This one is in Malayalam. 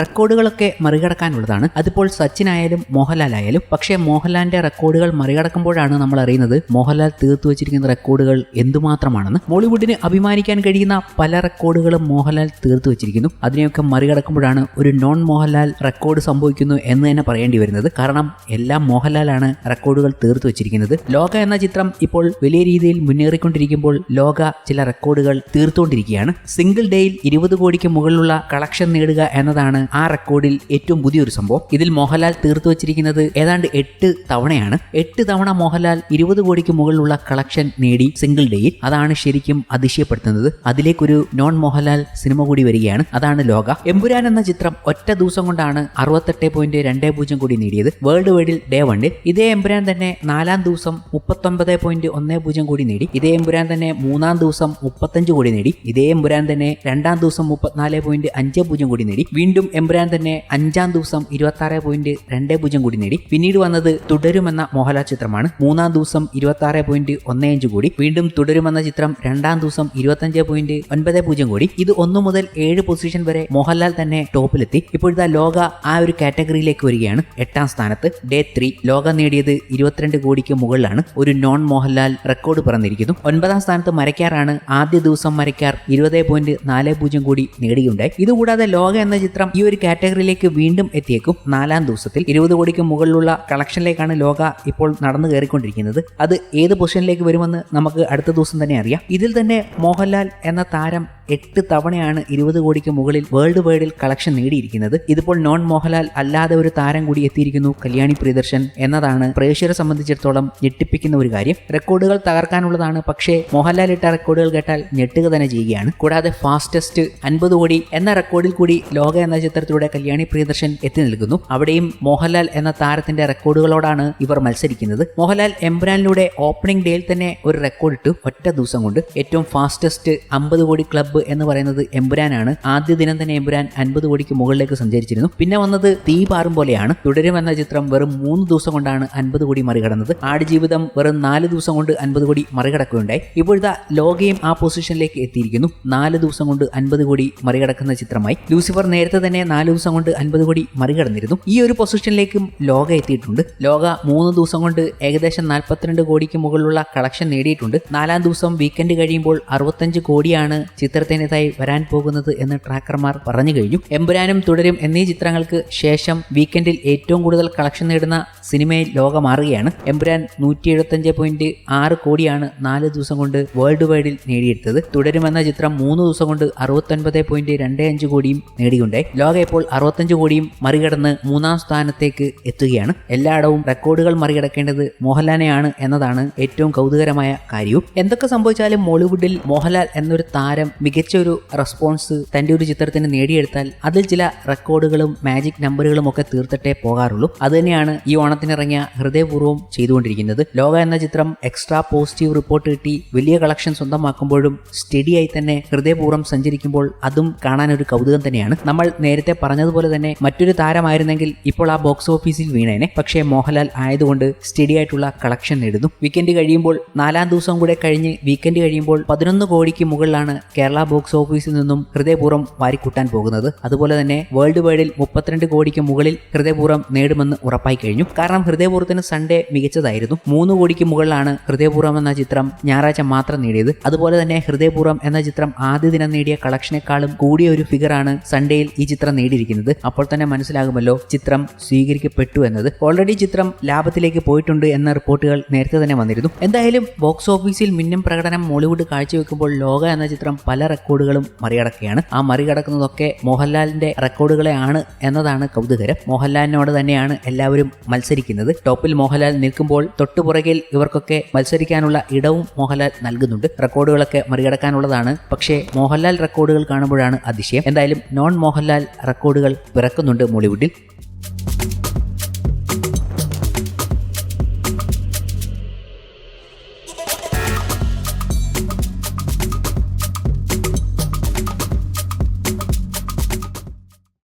റെക്കോർഡുകളൊക്കെ മറികടക്കാനുള്ളതാണ്. അതിപ്പോൾ സച്ചിൻ ആയാലും മോഹൻലാൽ ആയാലും പക്ഷേ മോഹൻലാലിന്റെ റെക്കോർഡുകൾ മറികടക്കുമ്പോഴാണ് നമ്മൾ അറിയുന്നത് മോഹൻലാൽ തീർത്തു വെച്ചിരിക്കുന്ന റെക്കോർഡുകൾ എന്തുമാത്രമാണെന്ന്. ബോളിവുഡിന് അഭിമാനിക്കാൻ കഴിയുന്ന പല റെക്കോർഡുകളും മോഹൻലാൽ തീർത്തു വെച്ചിരിക്കുന്നു. അതിനെയൊക്കെ മറികടക്കുമ്പോഴാണ് ഒരു നോൺ മോഹൻലാൽ റെക്കോർഡ് സംഭവിക്കുന്നു എന്ന് തന്നെ പറയേണ്ടി വരുന്നത്. കാരണം എല്ലാം മോഹൻലാലാണ് റെക്കോർഡുകൾ തീർത്തു വെച്ചിരിക്കുന്നത്. ലോക എന്ന ചിത്രം ഇപ്പോൾ വലിയ രീതിയിൽ മുന്നേറിക്കൊണ്ടിരിക്കുമ്പോൾ ലോക ചില റെക്കോർഡുകൾ തീർത്തുകൊണ്ടിരിക്കുകയാണ്. സിംഗിൾ ഡേയിൽ ഇരുപത് കോടിക്ക് മുകളിലുള്ള കളക്ഷൻ നേടുക എന്നതാണ് ആ റെക്കോർഡിൽ ഏറ്റവും പുതിയൊരു സംഭവം. ഇതിൽ മോഹൻലാൽ തീർത്തു വെച്ചിരിക്കുന്നത് ഏതാണ്ട് എട്ട് തവണയാണ്. എട്ട് തവണ മോഹൻലാൽ ഇരുപത് കോടിക്ക് മുകളിലുള്ള കളക്ഷൻ നേടി സിംഗിൾ ഡേയിൽ അതാണ് ശരിക്കും അതിശയപ്പെടുത്തുന്നത്. അതിലേക്കൊരു നോൺ മോഹൻലാൽ സിനിമ കൂടി വരികയാണ്. അതാണ് ലോക. എമ്പുരാൻ എന്ന ചിത്രം ഒറ്റ ദിവസം കൊണ്ടാണ് അറുപത്തെട്ട് പോയിന്റ് രണ്ട് പൂജ്യം കോടി നേടിയത്. വേൾഡ് വൈഡിൽ ഡേ വണ്ണിൽ ഇതേ എമ്പുരാൻ തന്നെ നാലാം ദിവസം മുപ്പത്തൊമ്പത് പോയിന്റ് ഒന്ന് പൂജ്യം കോടി നേടി. ഇതേ എമ്പുരാൻ തന്നെ മൂന്നാം ദിവസം മുപ്പത്തഞ്ച് കോടി നേടി. ഇതേ എമ്പുരാൻ തന്നെ രണ്ടാം ദിവസം മുപ്പത്തിനാല് പോയിന്റ് അഞ്ച് പൂജ്യം കോടി നേടി. വീണ്ടും എമ്പുരാൻ തന്നെ അഞ്ചാം ദിവസം ഇരുപത്തി പോയിന്റ് രണ്ട് പൂജ്യം കൂടി നേടി. പിന്നീട് വന്നത് തുടരുമെന്ന മോഹൻലാൽ ചിത്രമാണ്. മൂന്നാം ദിവസം ഇരുപത്തി ആറ് പോയിന്റ് ഒന്ന് അഞ്ച് കൂടി. വീണ്ടും തുടരുമെന്ന ചിത്രം രണ്ടാം ദിവസം ഇരുപത്തഞ്ച് പോയിന്റ് ഒൻപത് പൂജ്യം കൂടി. ഇത് ഒന്നു മുതൽ ഏഴ് പൊസിഷൻ വരെ മോഹൻലാൽ തന്നെ ടോപ്പിലെത്തി. ഇപ്പോഴത്തെ ലോക ആ ഒരു കാറ്റഗറിയിലേക്ക് വരികയാണ്. എട്ടാം സ്ഥാനത്ത് ഡേ ത്രീ ലോക നേടിയത് ഇരുപത്തിരണ്ട് കോടിക്ക് മുകളിലാണ്. ഒരു നോൺ മോഹൻലാൽ റെക്കോർഡ് പിറന്നിരിക്കുന്നു. ഒൻപതാം സ്ഥാനത്ത് മരക്കാറാണ് ആദ്യ ദിവസം മരക്കാർ ഇരുപത് പോയിന്റ് നാല് പൂജ്യം കോടി നേടുകയുണ്ടായി ഇതുകൂടാതെ ലോക എന്ന ചിത്രം ഈ ഒരു കാറ്റഗറിയിലേക്ക് വീണ്ടും എത്തിയേക്കും. നാലാം ദിവസത്തിൽ ഇരുപത് കോടിക്ക് മുകളിലുള്ള കളക്ഷനിലേക്കാണ് ലോക ഇപ്പോൾ നടന്നു കയറിക്കൊണ്ടിരിക്കുന്നത്. അത് ഏത് പൊസിഷനിലേക്ക് വരുമെന്ന് നമുക്ക് അടുത്ത ദിവസം തന്നെ അറിയാം. ഇതിൽ തന്നെ മോഹൻലാൽ എന്ന താരം എട്ട് തവണയാണ് ഇരുപത് കോടിക്ക് മുകളിൽ വേൾഡ് വൈഡിൽ കളക്ഷൻ നേടിയിരിക്കുന്നത്. ഇതിപ്പോൾ നോൺ മോഹൻലാൽ അല്ലാതെ ഒരു താരം കൂടി എത്തിയിരിക്കുന്നു കല്യാണി പ്രിയദർശൻ എന്നതാണ് പ്രേക്ഷകരെ സംബന്ധിച്ചിടത്തോളം ഞെട്ടിപ്പിക്കുന്ന ഒരു കാര്യം. റെക്കോർഡുകൾ തകർക്കാനുള്ളതാണ് പക്ഷേ മോഹൻലാൽ ഇട്ട റെക്കോർഡുകൾ കേട്ടാൽ ഞെട്ടുക തന്നെ ചെയ്യുകയാണ്. കൂടാതെ ഫാസ്റ്റസ്റ്റ് അൻപത് കോടി എന്ന റെക്കോർഡിൽ കൂടി ലോക എന്ന ചിത്രത്തിലൂടെ കല്യാണി പ്രിയദർശൻ എത്തി നിൽക്കുന്നു. അവിടെയും മോഹൻലാൽ എന്ന താരത്തിന്റെ റെക്കോർഡുകളോടാണ് ഇവർ മത്സരിക്കുന്നത്. മോഹൻലാൽ എംബ്രാനിലൂടെ ഓപ്പണിംഗ് ഡേയിൽ തന്നെ ഒരു റെക്കോർഡ് ഇട്ടു ഒറ്റ ദിവസം കൊണ്ട്. ഏറ്റവും ഫാസ്റ്റസ്റ്റ് അമ്പത് കോടി ക്ലബ്ബ് എന്ന് പറയുന്നത് എംബുരാനാണ്. ആദ്യ ദിനം തന്നെ എംബുരാൻ അൻപത് കോടിക്ക് മുകളിലേക്ക് സഞ്ചരിച്ചിരുന്നു. പിന്നെ വന്നത് തീ പാറും പോലെയാണ്. തുടരും എന്ന ചിത്രം വെറും മൂന്ന് ദിവസം കൊണ്ടാണ് അൻപത് കോടി മറികടന്നത്. ആടുജീവിതം വെറും നാല് ദിവസം കൊണ്ട് അൻപത് കോടി മറികടക്കുകയുണ്ടായി. ഇപ്പോഴത്തെ ലോകയും ആ പൊസിഷനിലേക്ക് എത്തിയിരിക്കുന്നു. നാല് ദിവസം കൊണ്ട് അൻപത് കോടി മറികടക്കുന്ന ചിത്രമായി. ലൂസിഫർ നേരത്തെ തന്നെ നാല് ദിവസം കൊണ്ട് അൻപത് കോടി മറികടന്നിരുന്നു. ഈ ഒരു പൊസിഷനിലേക്കും ലോക എത്തിയിട്ടുണ്ട്. ലോക മൂന്ന് ദിവസം കൊണ്ട് ഏകദേശം നാൽപ്പത്തിരണ്ട് കോടിക്ക് മുകളിലുള്ള കളക്ഷൻ നേടിയിട്ടുണ്ട്. നാലാം ദിവസം വീക്കെൻഡ് കഴിയുമ്പോൾ അറുപത്തഞ്ച് കോടിയാണ് ചിത്രത്തിന്റെതായി വരാൻ പോകുന്നത് എന്ന് ട്രാക്കർമാർ പറഞ്ഞു കഴിഞ്ഞു. എമ്പുരാനും തുടരും എന്നീ ചിത്രങ്ങൾക്ക് ശേഷം വീക്കെൻഡിൽ ഏറ്റവും കൂടുതൽ കളക്ഷൻ നേടുന്ന സിനിമയിൽ ലോക മാറുകയാണ്. എമ്പുരാൻ നൂറ്റി എഴുപത്തഞ്ച് പോയിന്റ് ആറ് കോടിയാണ് നാല് ദിവസം കൊണ്ട് വേൾഡ് വൈഡിൽ നേടിയെടുത്തത്. തുടരുമെന്ന ചിത്രം മൂന്ന് ദിവസം കൊണ്ട് അറുപത്തൊൻപത് പോയിന്റ് രണ്ട് അഞ്ച് കോടിയും നേടിയുണ്ടായി ലോക ഇപ്പോൾ അറുപത്തഞ്ച് കോടിയും മറികടന്ന് മൂന്നാം സ്ഥാനത്തേക്ക് എത്തുകയാണ്. എല്ലായിടവും റെക്കോർഡുകൾ മറികടക്കേണ്ടത് മോഹൻലാലിനെയാണ് എന്നതാണ് ഏറ്റവും കൗതുകരമായ കാര്യവും. എന്തൊക്കെ സംഭവിച്ചാലും മോളിവുഡിൽ മോഹൻലാൽ എന്നൊരു താരം മികച്ച ഒരു റെസ്പോൺസ് തന്റെ ഒരു ചിത്രത്തിന് നേടിയെടുത്താൽ അതിൽ ചില റെക്കോർഡുകളും മാജിക് നമ്പറുകളും ഒക്കെ തീർത്തിട്ടേ പോകാറുള്ളൂ. അതുതന്നെയാണ് ഈ ഓണത്തിനിറങ്ങിയ ഹൃദയപൂർവം ചെയ്തുകൊണ്ടിരിക്കുന്നത്. ലോക എന്ന ചിത്രം എക്സ്ട്രാ പോസിറ്റീവ് റിപ്പോർട്ട് കിട്ടി വലിയ കളക്ഷൻ സ്വന്തമാക്കുമ്പോഴും സ്റ്റഡിയായി തന്നെ ഹൃദയപൂർവം സഞ്ചരിക്കുമ്പോൾ അതും കാണാൻ ഒരു കൗതുകം തന്നെയാണ്. നമ്മൾ നേരത്തെ പറഞ്ഞതുപോലെ തന്നെ മറ്റൊരു താരമായിരുന്നെങ്കിൽ ഇപ്പോൾ ആ ബോക്സ് ഓഫീസിൽ വീണേനെ. പക്ഷേ മോഹൻലാൽ ആയതുകൊണ്ട് സ്റ്റഡി ആയിട്ടുള്ള കളക്ഷൻ നേടുന്നു. വീക്കെൻഡ് കഴിയുമ്പോൾ നാലാം ദിവസം കൂടെ കഴിഞ്ഞ് വീക്കെൻഡ് കഴിയുമ്പോൾ പതിനൊന്ന് കോടിക്ക് മുകളിലാണ് കേരള ബോക്സ് ഓഫീസിൽ നിന്നും ഹൃദയപൂർവം വാരിക്കൂട്ടാൻ പോകുന്നത്. അതുപോലെ തന്നെ വേൾഡ് വൈഡിൽ മുപ്പത്തിരണ്ട് കോടിക്ക് മുകളിൽ ഹൃദയപൂർവം നേടുമെന്ന് ഉറപ്പായി കഴിഞ്ഞു. കാരണം ഹൃദയപൂർവത്തിന് സൺഡേ മികച്ചതായിരുന്നു. മൂന്ന് കോടിക്ക് മുകളിലാണ് ഹൃദയപൂർവം എന്ന ചിത്രം ഞായറാഴ്ച മാത്രം നേടിയത്. അതുപോലെ തന്നെ ഹൃദയപൂർവം എന്ന ചിത്രം ആദ്യ ദിനം നേടിയ കളക്ഷനേക്കാളും കൂടിയ ഒരു ഫിഗറാണ് സൺഡേയിൽ ഈ ചിത്രം നേടിയിരിക്കുന്നത്. അപ്പോൾ തന്നെ മനസ്സിലാകുമല്ലോ ചിത്രം സ്വീകരിക്കപ്പെട്ടു എന്നത്. ഓൾറെഡി ചിത്രം ലാഭത്തിലേക്ക് പോയിട്ടുണ്ട് എന്ന റിപ്പോർട്ടുകൾ നേരത്തെ തന്നെ വന്നിരുന്നു. എന്തായാലും ബോക്സ് ഓഫീസിൽ മിന്നും പ്രകടനം മോളിവുഡ് കാഴ്ചവെക്കുമ്പോൾ ലോക എന്ന ചിത്രം പല റെക്കോർഡുകളും മറികടക്കുകയാണ്. ആ മറികടക്കുന്നതൊക്കെ മോഹൻലാലിന്റെ റെക്കോർഡുകളെയാണ് എന്നതാണ് കൗതുകരം. മോഹൻലാലിനോട് തന്നെയാണ് എല്ലാവരും മത്സരിക്കുന്നത്. ടോപ്പിൽ മോഹൻലാൽ നിൽക്കുമ്പോൾ തൊട്ടുപുറകിൽ ഇവർക്കൊക്കെ മത്സരിക്കാനുള്ള ഇടവും മോഹൻലാൽ നൽകുന്നുണ്ട്. റെക്കോർഡുകളൊക്കെ മറികടക്കാനുള്ളതാണ്. പക്ഷേ മോഹൻലാൽ റെക്കോർഡുകൾ കാണുമ്പോഴാണ് അതിശയം. എന്തായാലും നോൺ മോഹൻലാൽ റെക്കോർഡുകൾ പിറക്കുന്നുണ്ട് മോളിവുഡിൽ.